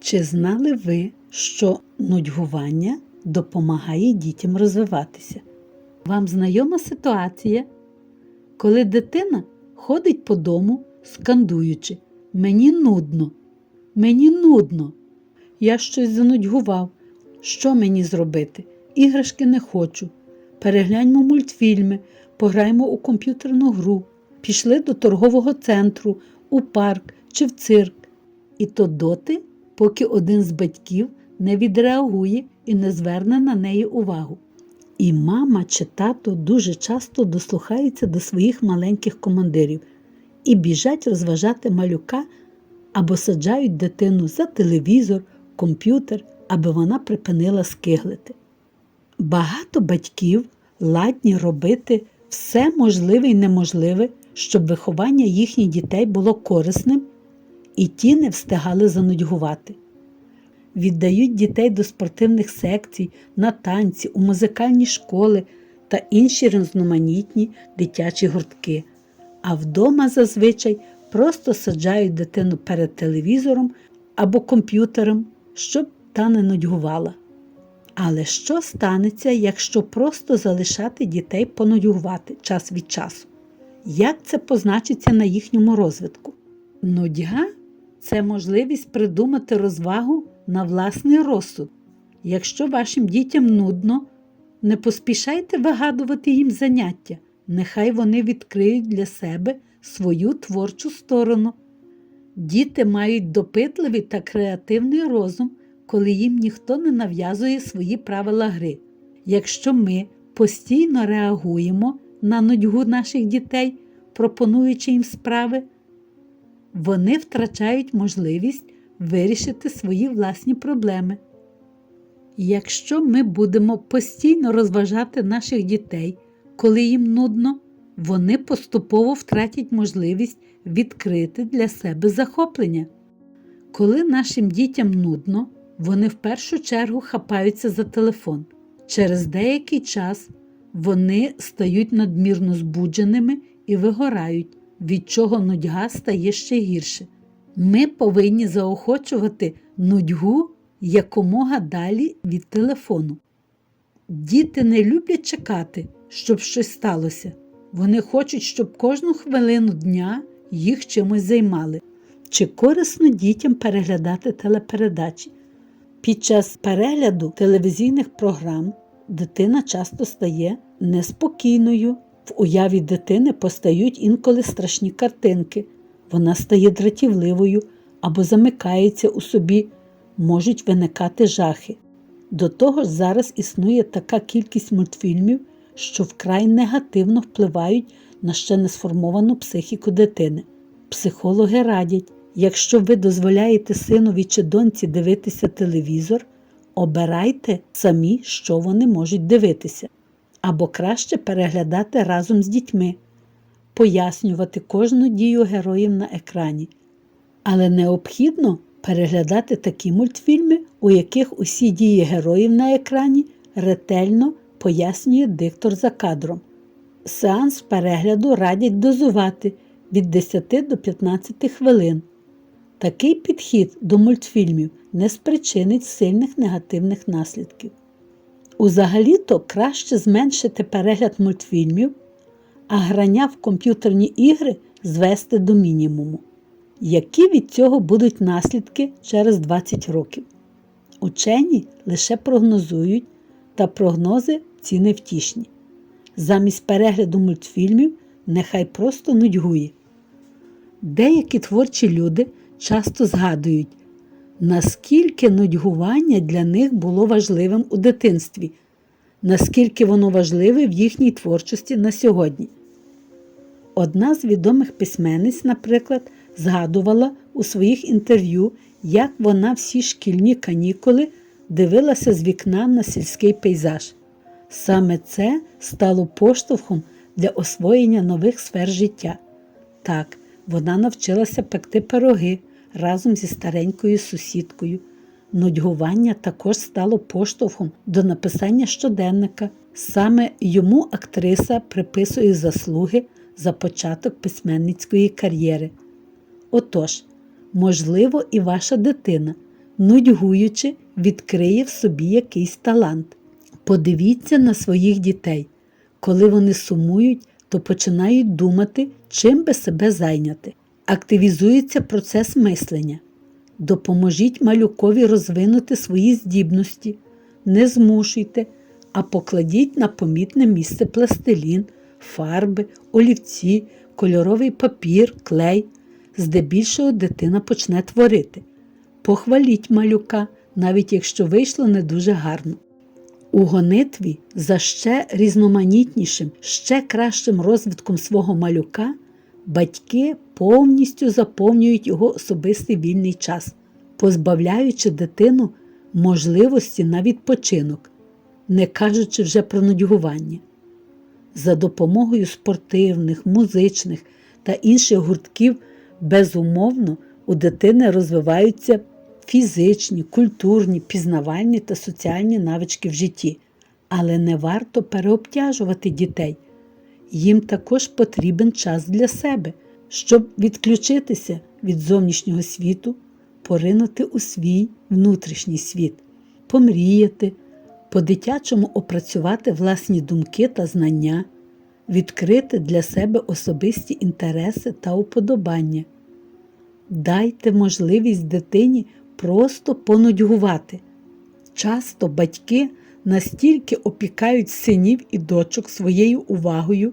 Чи знали ви, що нудьгування допомагає дітям розвиватися? Вам знайома ситуація, коли дитина ходить по дому, скандуючи Мені нудно, мені нудно. Я щось занудьгував. Що мені зробити? Іграшки не хочу. Перегляньмо мультфільми, пограємо у комп'ютерну гру, пішли до торгового центру, у парк чи в цирк. І то доти, поки один з батьків не відреагує і не зверне на неї увагу. І мама чи тато дуже часто дослухаються до своїх маленьких командирів і біжать розважати малюка або саджають дитину за телевізор, комп'ютер, аби вона припинила скиглити. Багато батьків ладні робити все можливе і неможливе, щоб виховання їхніх дітей було корисним, і ті не встигали занудьгувати. Віддають дітей до спортивних секцій, на танці, у музикальні школи та інші різноманітні дитячі гуртки, а вдома зазвичай просто саджають дитину перед телевізором або комп'ютером, щоб та не нудьгувала. Але що станеться, якщо просто залишати дітей понудьгувати час від часу? Як це позначиться на їхньому розвитку? Нудьга це можливість придумати розвагу на власний розсуд. Якщо вашим дітям нудно, не поспішайте вигадувати їм заняття, нехай вони відкриють для себе свою творчу сторону. Діти мають допитливий та креативний розум, коли їм ніхто не нав'язує свої правила гри. Якщо ми постійно реагуємо на нудьгу наших дітей, пропонуючи їм справи, вони втрачають можливість вирішити свої власні проблеми. Якщо ми будемо постійно розважати наших дітей, коли їм нудно, вони поступово втратять можливість відкрити для себе захоплення. Коли нашим дітям нудно, вони в першу чергу хапаються за телефон. Через деякий час вони стають надмірно збудженими і вигорають, від чого нудьга стає ще гірше. Ми повинні заохочувати нудьгу якомога далі від телефону. Діти не люблять чекати, щоб щось сталося. Вони хочуть, щоб кожну хвилину дня їх чимось займали. Чи корисно дітям переглядати телепередачі? Під час перегляду телевізійних програм дитина часто стає неспокійною. В уяві дитини постають інколи страшні картинки. Вона стає дратівливою або замикається у собі, можуть виникати жахи. До того ж, зараз існує така кількість мультфільмів, що вкрай негативно впливають на ще не сформовану психіку дитини. Психологи радять, якщо ви дозволяєте синові чи доньці дивитися телевізор, обирайте самі, що вони можуть дивитися, або краще переглядати разом з дітьми, пояснювати кожну дію героїв на екрані. Але необхідно переглядати такі мультфільми, у яких усі дії героїв на екрані ретельно пояснює диктор за кадром. Сеанс перегляду радять дозувати від 10 до 15 хвилин. Такий підхід до мультфільмів не спричинить сильних негативних наслідків. Узагалі-то краще зменшити перегляд мультфільмів, а грання в комп'ютерні ігри звести до мінімуму. Які від цього будуть наслідки через 20 років? Учені лише прогнозують, та прогнози ці невтішні. Замість перегляду мультфільмів нехай просто нудьгує. Деякі творчі люди часто згадують, наскільки нудьгування для них було важливим у дитинстві, наскільки воно важливе в їхній творчості на сьогодні. Одна з відомих письменниць, наприклад, згадувала у своїх інтерв'ю, як вона всі шкільні канікули дивилася з вікна на сільський пейзаж. Саме це стало поштовхом для освоєння нових сфер життя. Так, вона навчилася пекти пироги разом зі старенькою сусідкою. Нудьгування також стало поштовхом до написання щоденника. Саме йому актриса приписує заслуги за початок письменницької кар'єри. Отож, можливо, і ваша дитина нудьгуючи, відкриє в собі якийсь талант. Подивіться на своїх дітей. Коли вони сумують, то починають думати, чим би себе зайняти. Активізується процес мислення. Допоможіть малюкові розвинути свої здібності, не змушуйте, а покладіть на помітне місце пластилін, фарби, олівці, кольоровий папір, клей. Здебільшого дитина почне творити. Похваліть малюка, навіть якщо вийшло не дуже гарно. У гонитві за ще різноманітнішим, ще кращим розвитком свого малюка батьки повністю заповнюють його особистий вільний час, позбавляючи дитину можливості на відпочинок, не кажучи вже про нудьгування. За допомогою спортивних, музичних та інших гуртків, безумовно, у дитини розвиваються фізичні, культурні, пізнавальні та соціальні навички в житті, але не варто переобтяжувати дітей. Їм також потрібен час для себе, щоб відключитися від зовнішнього світу, поринути у свій внутрішній світ, помріяти, по-дитячому опрацювати власні думки та знання, відкрити для себе особисті інтереси та уподобання. Дайте можливість дитині просто понудьгувати. Часто батьки настільки опікають синів і дочок своєю увагою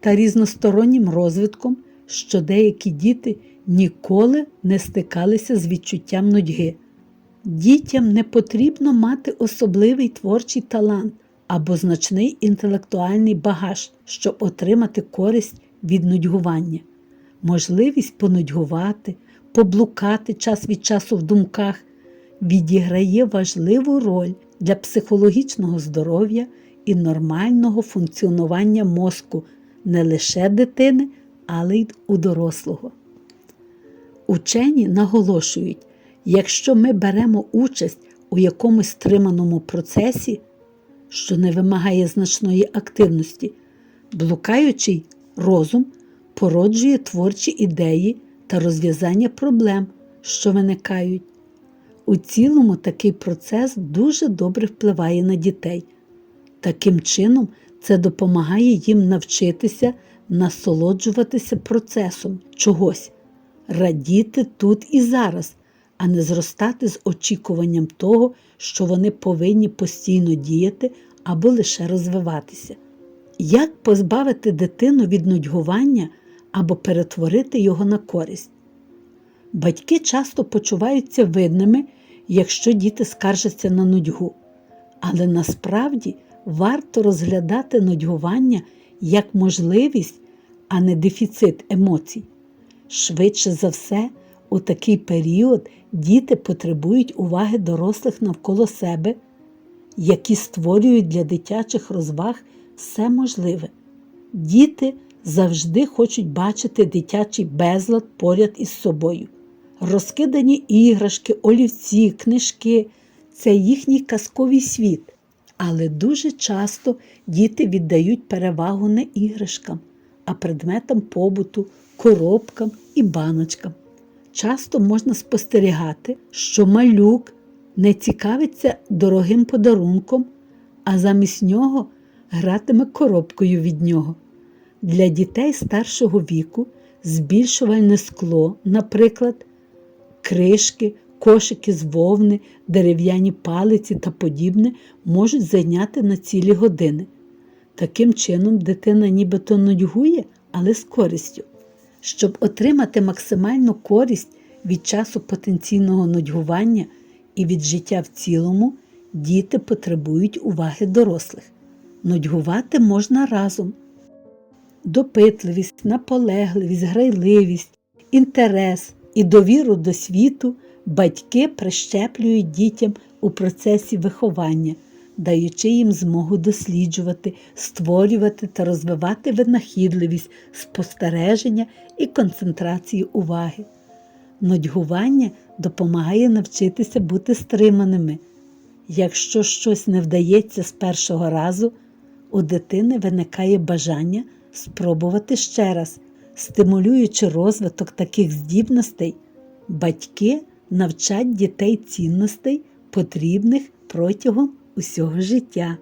та різностороннім розвитком, що деякі діти ніколи не стикалися з відчуттям нудьги. Дітям не потрібно мати особливий творчий талант або значний інтелектуальний багаж, щоб отримати користь від нудьгування. Можливість понудьгувати, поблукати час від часу в думках відіграє важливу роль для психологічного здоров'я і нормального функціонування мозку не лише дитини, але й у дорослого. Учені наголошують, якщо ми беремо участь у якомусь стриманому процесі, що не вимагає значної активності, блукаючий розум породжує творчі ідеї та розв'язання проблем, що виникають. У цілому такий процес дуже добре впливає на дітей. Таким чином, це допомагає їм навчитися насолоджуватися процесом чогось, радіти тут і зараз, а не зростати з очікуванням того, що вони повинні постійно діяти або лише розвиватися. Як позбавити дитину від нудьгування або перетворити його на користь? Батьки часто почуваються видними, якщо діти скаржаться на нудьгу, але насправді варто розглядати нудьгування як можливість, а не дефіцит емоцій. Швидше за все, у такий період діти потребують уваги дорослих навколо себе, які створюють для дитячих розваг все можливе. Діти завжди хочуть бачити дитячий безлад поряд із собою. Розкидані іграшки, олівці, книжки це їхній казковий світ. Але дуже часто діти віддають перевагу не іграшкам, а предметам побуту, коробкам і баночкам. Часто можна спостерігати, що малюк не цікавиться дорогим подарунком, а замість нього гратиме коробкою від нього. Для дітей старшого віку збільшувальне скло, наприклад, кришки, кошики з вовни, дерев'яні палиці та подібне можуть зайняти на цілі години. Таким чином, дитина нібито нудьгує, але з користю. Щоб отримати максимальну користь від часу потенційного нудьгування і від життя в цілому, діти потребують уваги дорослих. Нудьгувати можна разом. Допитливість, наполегливість, грайливість, інтерес і довіру до світу батьки прищеплюють дітям у процесі виховання, даючи їм змогу досліджувати, створювати та розвивати винахідливість, спостереження і концентрацію уваги. Нудьгування допомагає навчитися бути стриманими. Якщо щось не вдається з першого разу, у дитини виникає бажання спробувати ще раз, стимулюючи розвиток таких здібностей, батьки навчать дітей цінностей, потрібних протягом усього життя.